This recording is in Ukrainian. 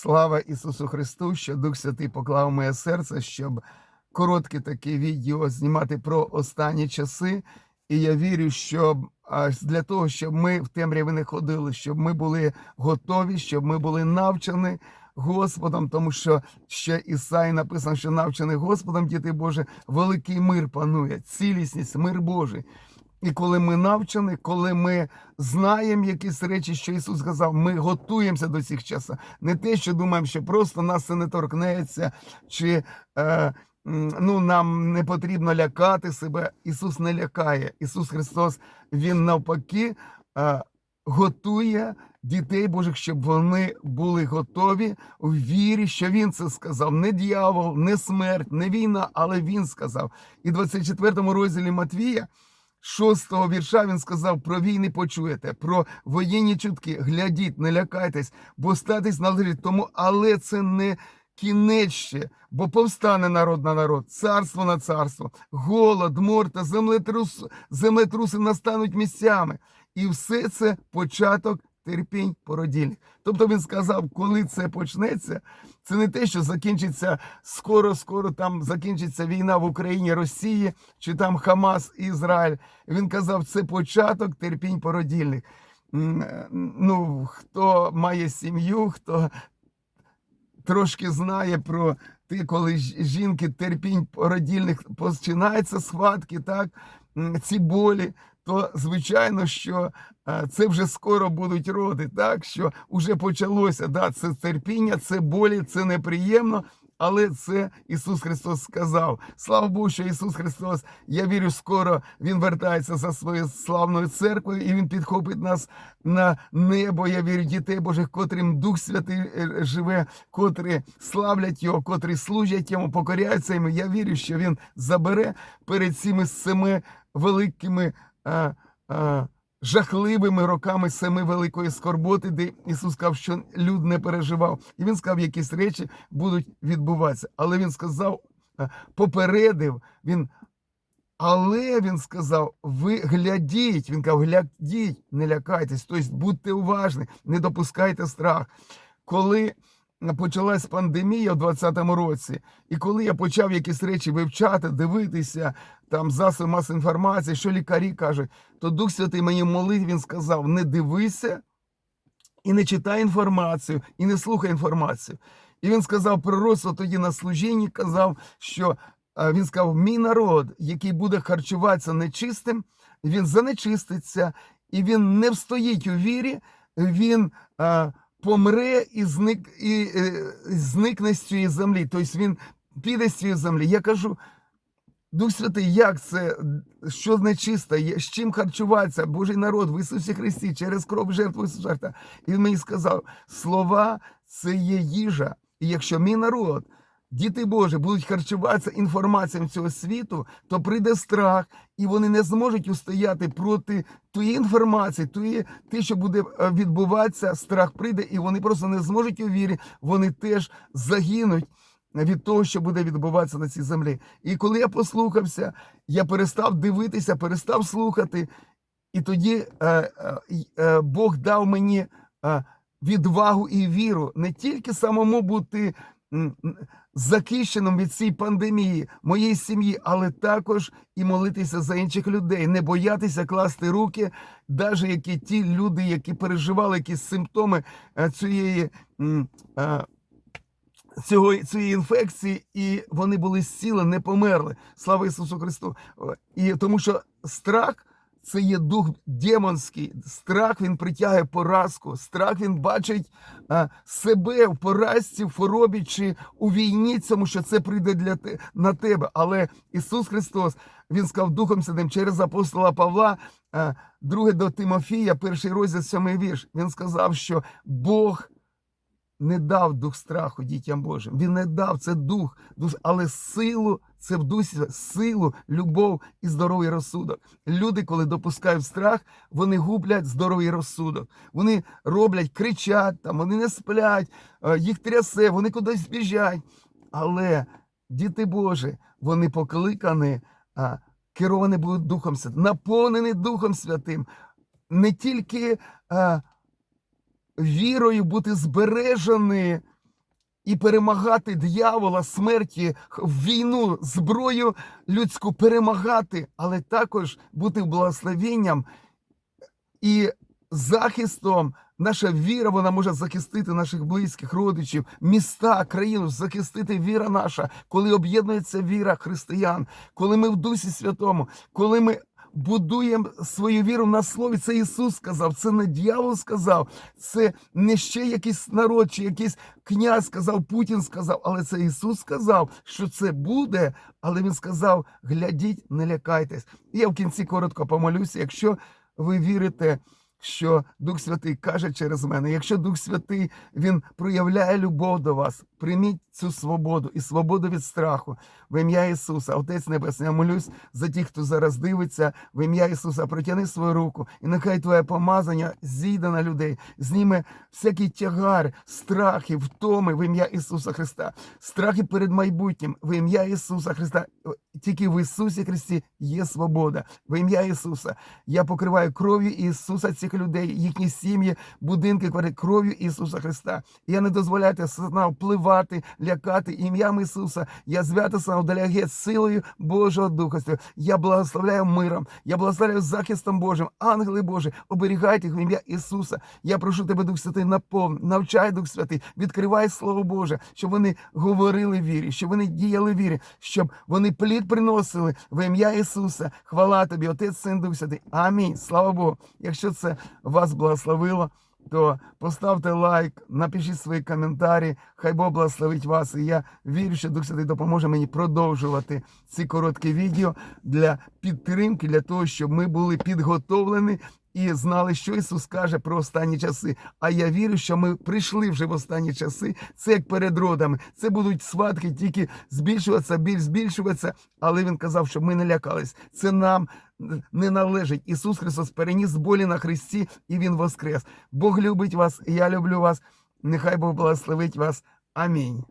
Слава Ісусу Христу, що Дух Святий поклав моє серце, щоб коротке таке відео знімати про останні часи. І я вірю, що для того, щоб ми в темряві не ходили, щоб ми були готові, щоб ми були навчені Господом, тому що ще Ісаї написано, що навчений Господом, діти Боже, великий мир панує, цілісність, мир Божий. І коли ми навчені, коли ми знаємо якісь речі, що Ісус сказав, ми готуємося до цих часів. Не те, що думаємо, що просто нас це не торкнеться, чи е, ну, нам не потрібно лякати себе. Ісус не лякає. Ісус Христос, Він навпаки е, готує дітей Божих, щоб вони були готові в вірі, що Він це сказав. Не дьявол, не смерть, не війна, але Він сказав. І в 24 розділі Матвія. Шостого вірша він сказав: про війни почуєте, про воєнні чутки. Глядіть, не лякайтесь, бо статись належить тому, але це не кінець ще, бо повстане народ на народ, царство на царство, голод, мор та землетрус, землетруси настануть місцями. І все це початок терпінь породільних. Тобто він сказав, коли це почнеться, це не те, що закінчиться скоро, скоро там закінчиться війна в Україні, Росії чи там Хамас Ізраїль. Він казав, це початок терпінь породільних. Е, Ну, хто має сім'ю, хто трошки знає про те, коли жінки терпінь породільних починаються схватки, так, ці болі, то звичайно, що е, це вже скоро будуть роди, так що вже почалося. Да, це терпіння, це болі, це неприємно. Але це Ісус Христос сказав. Слава Богу, що Ісус Христос, я вірю, скоро Він вертається за своєю славною церквою, і Він підхопить нас на небо. Я вірю, дітей Божих, котрим Дух Святий е, живе, котрі славлять Його, котрі служать йому, покоряються йому. Я вірю, що Він забере перед цими семи великими. А, а, Жахливими роками семи великої скорботи, де Ісус сказав, що люд не переживав. І він сказав, якісь речі будуть відбуватися. Але він сказав, попередив, він, але він сказав: ви глядіть. Він казав, глядіть, не лякайтесь, тобто будьте уважні, не допускайте страх. Коли почалась пандемія в 2020 році, і коли я почав якісь речі вивчати, дивитися, там засоби масової інформації, що лікарі кажуть, то Дух Святий мені в молитві він сказав: не дивися і не читай інформацію, і не слухай інформацію. І він сказав пророцтво тоді на служінні, казав, що е, він сказав: мій народ, який буде харчуватися нечистим, він занечиститься, і він не встоїть у вірі, він е, помре і зник і е, зникне з цієї землі. Тобто він піде з цієї землі. Я кажу. Дух Святий, як це, що нечисте, з чим харчуватися, Божий народ в Ісусі Христі через кров жертву Ісуса І він мені сказав: слова це є їжа. І якщо мій народ, діти Божі, будуть харчуватися інформацією цього світу, то прийде страх, і вони не зможуть устояти проти тої інформації, тої, те, що буде е, відбуватися, страх прийде, і вони просто не зможуть у вірі, вони теж загинуть від того, що буде відбуватися на цій землі. І коли я послухався, я перестав дивитися, перестав слухати. І тоді е, е, е, Бог дав мені е, відвагу і віру не тільки самому бути захищеним від цієї пандемії, моєї сім'ї, але також і молитися за інших людей, не боятися класти руки, навіть які ті люди, які переживали якісь симптоми е, цієї. е, цього, цієї інфекції, і вони були зцілені, не померли. Слава Ісусу Христу! І тому що страх це є дух демонський. Страх він притягує поразку. Страх він бачить а, себе в поразці, в хворобі чи у війні, тому що це прийде для те, на тебе. Але Ісус Христос Він сказав Духом Святим через апостола Павла, а, друге до Тимофія, перший розділ, сьомий вірш. Він сказав, що Бог не дав дух страху дітям Божим. Він не дав це дух, але силу, це в дусі силу, любов і здоровий розсудок. Люди, коли допускають страх, вони гублять здоровий розсудок. Вони роблять, кричать, там, вони не сплять, е, їх трясе, вони кудись біжать. Але діти Божі, вони покликані, керовані будуть Духом Святим, наповнені Духом Святим. Не тільки а, вірою бути збережені і перемагати диявола, смерті, війну, зброю людську перемагати, але також бути благословенням і захистом. Наша віра вона може захистити наших близьких, родичів, міста, країну, захистити віра наша, коли об'єднується віра християн, коли ми в Дусі Святому, коли ми будуємо свою віру на слові. Це Ісус сказав, це не дьявол сказав, це не ще якийсь народ чи якийсь князь сказав, Путін сказав, але це Ісус сказав, що це буде. Але Він сказав: глядіть, не лякайтесь. Я в кінці коротко помолюся. Якщо ви вірите, що Дух Святий каже через мене, якщо Дух Святий Він проявляє любов до вас, прийміть цю свободу і свободу від страху в ім'я Ісуса. Отець Небесний, я молюсь за тих, хто зараз дивиться, в ім'я Ісуса, протяни свою руку, і нехай Твоє помазання зійде на людей, зніме всякий тягар, страхи, втоми в ім'я Ісуса Христа, страхи перед майбутнім в ім'я Ісуса Христа. Тільки в Ісусі Христі є свобода. В ім'я Ісуса. Я покриваю кров'ю Ісуса цих людей, їхні сім'ї, будинки кров'ю Ісуса Христа. Я не дозволяйте сатана впливати, лякати ім'ям Ісуса. Я звято сам вдаляю геть силою Божого Духа. Я благословляю миром, я благословляю захистом Божим. Ангели Божі, оберігайте їх в ім'я Ісуса. Я прошу тебе, Дух Святий, наповни, навчай Дух Святий, відкривай Слово Боже, щоб вони говорили вірі, щоб вони діяли вірі, щоб вони плід приносили в ім'я Ісуса. Хвала тобі, Отець, Син, Дух Святий. Амінь. Слава Богу. Якщо це вас благословило, то поставте лайк, напишіть свої коментарі. Хай Бог благословить вас. І я вірю, що Дух Святий допоможе мені продовжувати ці короткі відео для підтримки, для того, щоб ми були підготовлені і знали, що Ісус каже про останні часи. А я вірю, що ми прийшли вже в останні часи. Це як перед родами. Це будуть сватки тільки збільшуватися, біль збільшуватися. Але він казав, щоб ми не лякались. Це нам не належить. Ісус Христос переніс болі на Христі, і Він воскрес. Бог любить вас, і я люблю вас. Нехай Бог благословить вас. Амінь.